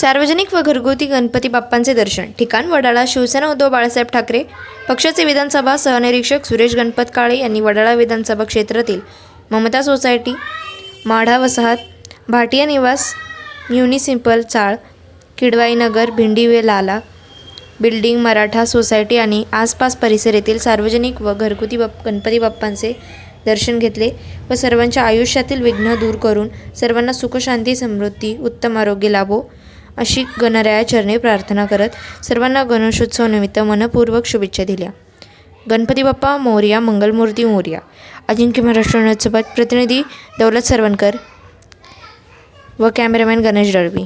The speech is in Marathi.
सार्वजनिक व घरगुती गणपती बाप्पांचे दर्शन. ठिकाण वडाळा शिवसेना उद्धव बाळासाहेब ठाकरे पक्षाचे विधानसभा सहनिरीक्षक सुरेश गणपत काळे यांनी वडाळा विधानसभा क्षेत्रातील ममता सोसायटी माढा वसाहत भाटिया निवास म्युनिसिपल चाळ किडवाई नगर भिंडी लाला बिल्डिंग मराठा सोसायटी आणि आसपास परिसर येथील सार्वजनिक व घरगुती बाप गणपती बाप्पांचे दर्शन घेतले व सर्वांच्या आयुष्यातील विघ्न दूर करून सर्वांना सुखशांती समृद्धी उत्तम आरोग्य लाभो. अशी गणरायाचरणी प्रार्थना करत सर्वांना गणेशोत्सवानिमित्त मनपूर्वक शुभेच्छा दिल्या. गणपती बाप्पा मोर्या मंगलमूर्ती मोर्या. अजिंक्य महाराष्ट्र न्यूजसोबत प्रतिनिधी दौलत सरवणकर व कॅमेरामॅन गणेश दळवी